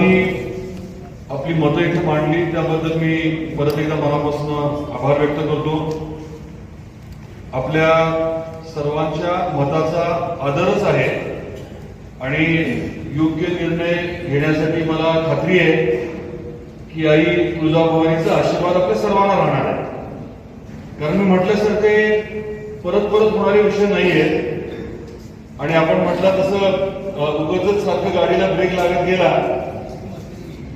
आपली मतं इथे मांडली त्याबद्दल मी परत एकदा मनापासून आभार व्यक्त करतो. आपल्या सर्वांच्या मताचा आदरच आहे आणि योग्य निर्णय घेण्यासाठी मला खात्री आहे की आई तुळजाभवानीचा आशीर्वाद आपल्या सर्वांना राहणार आहे. कारण मी म्हटल्यासारखे परत परत होणारे विषय नाही आहेत आणि आपण म्हटलं तसं उगतच सारखं गाडीला ब्रेक लागत गेला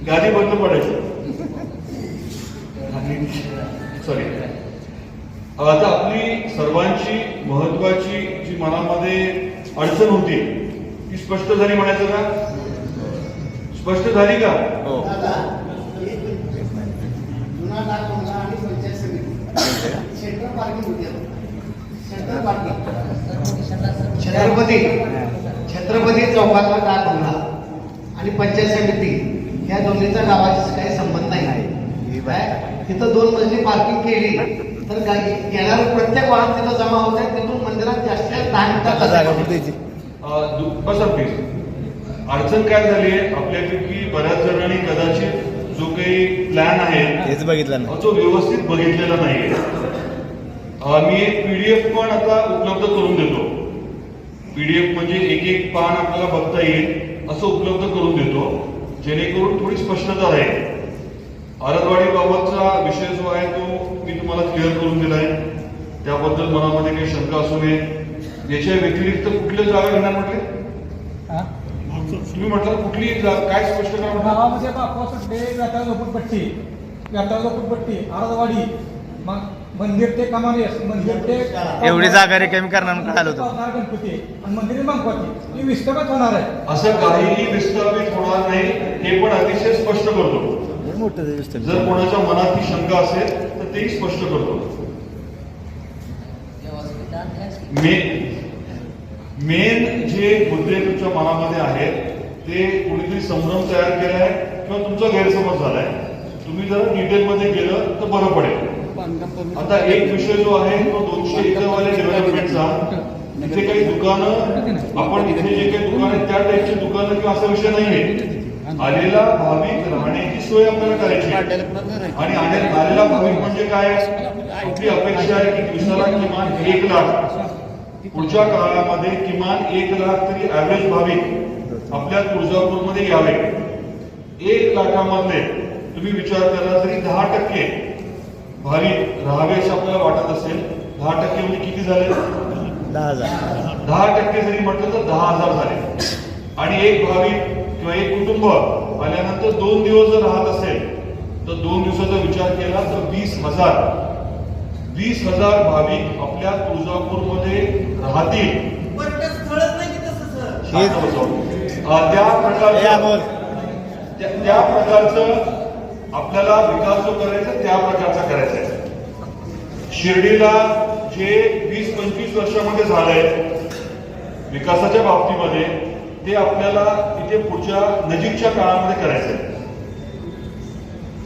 गाडी बंद पडायची. सॉरी आता आपली सर्वांची महत्वाची जी मनामध्ये अडचण होती ती स्पष्ट झाली म्हणायचं का? स्पष्ट झाली का? हो. दादा, एक मिनिट. जुना डाक बंगला आणि पंचायत समिती. सेंट्रल पार्किंग होती आता. Central parking. छत्रपती. छत्रपती. चौकातला डाक बंगला आणि पंचायत समिती. ह्या दोन्हीचा गावाशी काही संबंध नाही? तिथं दोन मजली पार्किंग केली. तर येणार प्रत्येक वाहन तिथं जमा होत आहे. तिथून मंदिरात दहा मिनिटात बसा प्लीज अडचण काय झाली आहे? आपल्यापैकी बऱ्याच जणांनी कदाचित जो काही प्लॅन आहे हेच बघितलं ना तो व्यवस्थित बघितलेला नाहीये. अं, मी एक पीडीएफ पण आता उपलब्ध करून देतो. पीडीएफ म्हणजे एक एक पान आपल्याला बघता येईल असं उपलब्ध करून देतो. जेणेकरून थोडी स्पष्टता राहील. आरदवाडी बाबतचा विषय जो आहे तो मी तुम्हाला क्लिअर करून दिलाय. त्याबद्दल मनामध्ये काही शंका असू नये. याच्या व्यतिरिक्त कुठल्या जागा घेणार म्हटले? तुम्ही म्हटलं कुठली काय स्पष्ट करा म्हटलं? डे व्यापार झोपडपट्टी व्यापार झोपडपट्टी आरदवाडी मग मंदिर ते कमानेस मंदिर ते एवढी जागा रिकामी करणार कळालं होतं. गणपती आणि मंदिर मागवाती ही विस्तृत होणार आहे. असं काहीही विस्थापित होणार नाही हे पण अतिशय स्पष्ट करतो. जर कोणाच्या मनात ही शंका असेल तर तेही स्पष्ट करतो. मेन मेन जे मुद्दे तुमच्या मनामध्ये आहेत ते कुणीतरी संभ्रम तयार केलाय किंवा तुमचा गैरसमज झालाय. तुम्ही जरा डिटेलमध्ये गेलं तर बरं पडेल. आता एक विषय जो आहे तो दोनशे एकरवाल्या डेव्हलपमेंटचा इथे काही दुकानं आपण इथे जे काही दुकान आहेत त्या टाईपची दुकानं किंवा असा विषय नाहीये. आलेला भाविक राहण्याची सोय आपल्याला करायची आणि आलेला भाविक म्हणजे काय? आपली अपेक्षा आहे की दिवसाला किमान एक लाख पुढच्या काळामध्ये किमान एक लाख तरी ऍव्हरेज भाविक आपल्या तुळजापूरमध्ये यावे. एक लाखामध्ये तुम्ही विचार करा तरी दहा टक्के. भाविक राहावे असं आपल्याला वाटत असेल दहा टक्के म्हणजे किती झाले? दहा हजार. दहा टक्के जरी म्हटलं तर दहा हजार झाले. आणि एक भाविक किंवा एक कुटुंब आल्यानंतर दोन दिवस जर राहत असेल तर दोन दिवसाचा विचार केला तर वीस हजार. वीस हजार भाविक आपल्या तुळजापूरमध्ये राहतील. त्या हे प्रकारचं त्या त्या प्रकारचं आपल्याला विकास जो करायचा त्या आहे शिर्डीला जे वीस पंचवीस वर्षामध्ये झालंय विकासाच्या बाबतीमध्ये ते आपल्याला इथे पुढच्या नजीकच्या काळामध्ये करायचं आहे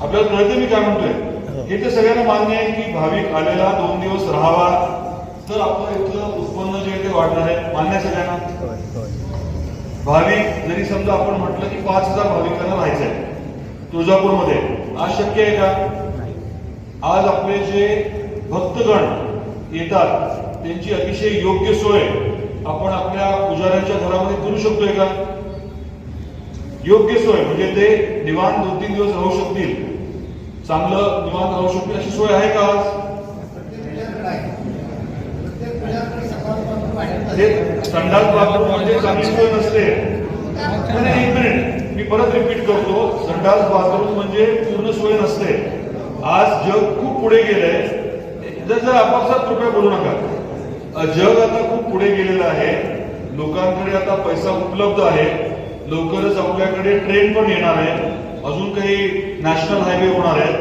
आपल्याला कळतं मी काय म्हणतोय? हे. तर सगळ्यांना मान्य आहे की भाविक आलेला दोन दिवस राहावा तर आपलं इथलं उत्पन्न जे आहे ते वाढणार आहे. मान्य आहे सगळ्यांना. भाविक जरी समजा आपण म्हटलं की पाच हजार भाविकांना राहायचंय तुळजापूरमध्ये आज शक्य आहे का? आज आपले जे भक्तगण येतात त्यांची अतिशय योग्य सोय आपण आपल्या पुजाऱ्यांच्या घरामध्ये करू शकतोय का? योग्य सोय म्हणजे ते निवांत दोन तीन दिवस राहू शकतील. चांगलं निवांत राहू शकतील अशी सोय आहे का संडास बाथरूम म्हणजे चांगली सोय नसते. एक मिनिट. मी परत रिपीट करतो. संडास बाथरूम म्हणजे पूर्ण सोय नसते. आज जग खूप पुढे गेलंय. जर आपापसात कृपया बोलू नका. जग आता खूप पुढे गेलेलं आहे. लोकांकडे आता पैसा उपलब्ध आहे. लवकरच आपल्याकडे ट्रेन पण येणार आहे. अजून काही नॅशनल हायवे होणार आहेत.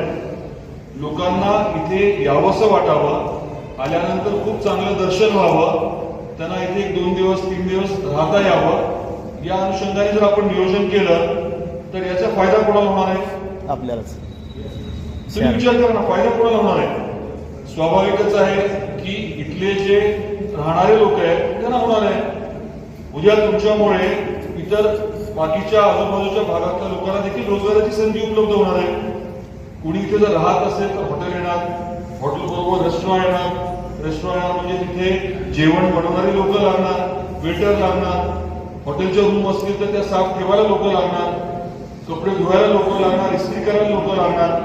लोकांना इथे यावंसं वाटावं. आल्यानंतर खूप चांगलं दर्शन व्हावं. त्यांना इथे एक दोन दिवस तीन दिवस राहता यावं. या अनुषंगाने जर आपण नियोजन केलं तर याचा फायदा कोणाला होणार आहे? आपल्यालाच. तुम्ही विचार करा ना फायदा कोणाला होणार आहे? स्वाभाविकच आहे की इथले जे राहणारे लोक आहेत त्यांना होणार आहे. उद्या तुमच्यामुळे इतर बाकीच्या आजूबाजूच्या भागातल्या लोकांना देखील रोजगाराची संधी उपलब्ध होणार आहे. कुणी इथे जर राहत असेल तर हॉटेल येणार हॉटेल बरोबर रेस्टॉरंट येणार. रेस्टॉरंट येणार म्हणजे तिथे जेवण बनवणारी लोक लागणार वेटर लागणार. हॉटेलच्या रूम असतील तर त्या साफ ठेवायला लोक लागणार. कपडे धुवायला लोक लागणार इस्त्री करायला लोक लागणार.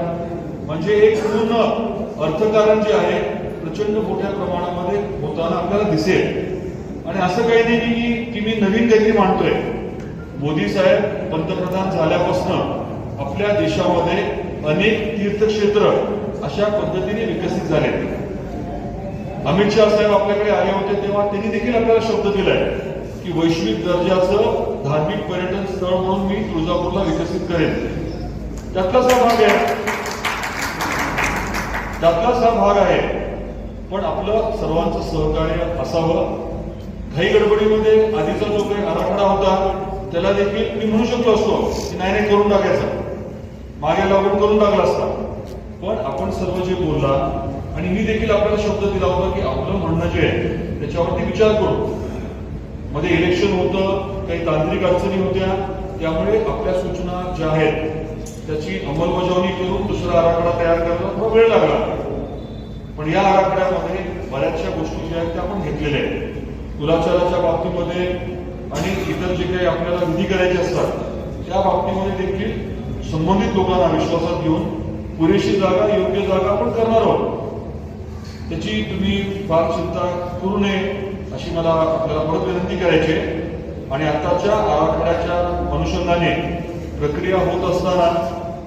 म्हणजे एक पूर्ण अर्थकारण जे आहे प्रचंड मोठ्या प्रमाणामध्ये होताना आपल्याला दिसेल. आणि असं काही नाही की की मी नवीन काहीतरी मांडतोय. मोदी साहेब पंतप्रधान झाल्यापासून आपल्या देशामध्ये अनेक तीर्थक्षेत्र अशा पद्धतीने विकसित झाले अमित शहा साहेब आपल्याकडे आले होते तेव्हा त्यांनी देखील आपल्याला शब्द दिलाय की वैश्विक दर्जाचं धार्मिक पर्यटन स्थळ म्हणून मी तुळजापूरला विकसित करेन. त्यातलाच हा भाग आहे. त्यातलाच हा भाग आहे. पण आपलं सर्वांचं सहकार्य असावं. घाई गडबडीमध्ये आधीचा जो काही आराखडा होता त्याला देखील मी म्हणू शकलो असतो की नाही नाही करून टाकायचा. मागे लागून करून टाकला असता. पण आपण सर्व जे बोलला आणि मी देखील आपल्याला शब्द दिला होता की आपलं म्हणणं जे आहे त्याच्यावरती विचार करू. मध्ये इलेक्शन होतं काही तांत्रिक अडचणी होत्या त्यामुळे आपल्या सूचना ज्या आहेत त्याची अंमलबजावणी करून दुसरा आराखडा तयार करायला थोडा वेळ लागला. पण या आराखड्यामध्ये बऱ्याचशा गोष्टी ज्या आहेत त्या आपण घेतलेल्या आहेत. कुलाचाराच्या बाबतीमध्ये आणि इतर जे काही आपल्याला विधी करायचे असतात त्या बाबतीमध्ये देखील संबंधित लोकांना विश्वासात घेऊन पुरेशी जागा योग्य जागा आपण करणार आहोत. त्याची तुम्ही फार चिंता करू नये अशी मला आपल्याला परत विनंती करायची आहे. आणि आताच्या आराखड्याच्या अनुषंगाने प्रक्रिया होत असताना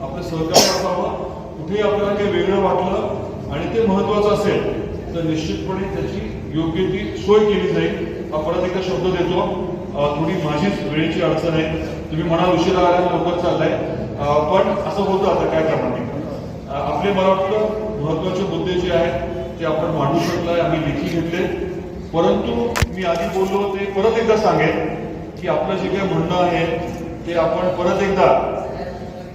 आपलं सहकार्य असावं कुठेही आपल्याला काही वेगळं वाटलं आणि ते महत्वाचं असेल तर निश्चितपणे त्याची योग्य ती सोय केली जाईल. हा परत एकदा शब्द देतो. थोडी माझीच वेळेची अडचण आहे. तुम्ही म्हणा उशिरा आल्या लवकर चाललाय. पण असं होतं आता काय करणार नाही. आपले मला वाटतं महत्त्वाचे मुद्दे जे आहेत ते आपण मांडू शकलाय आम्ही लेखी घेतले. परंतु मी आधी बोललो ते परत एकदा सांगेन की आपलं जे काही म्हणणं आहे ते आपण परत एकदा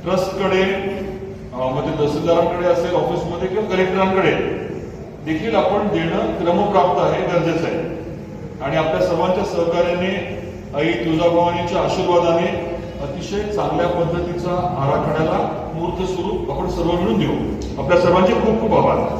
ट्रस्टकडे अं, म्हणजे तहसीलदारांकडे असेल ऑफिसमध्ये किंवा कलेक्टरांकडे देखील आपण देणं क्रमप्राप्त आहे गरजेचं आहे. आणि आपल्या सर्वांच्या सहकार्याने आई तुळजाभवानीच्या आशीर्वादाने अतिशय चांगल्या पद्धतीचा आराखड्याला मूर्त स्वरूप आपण सर्व मिळून देऊ. आपल्या सर्वांचे खूप खूप आभार.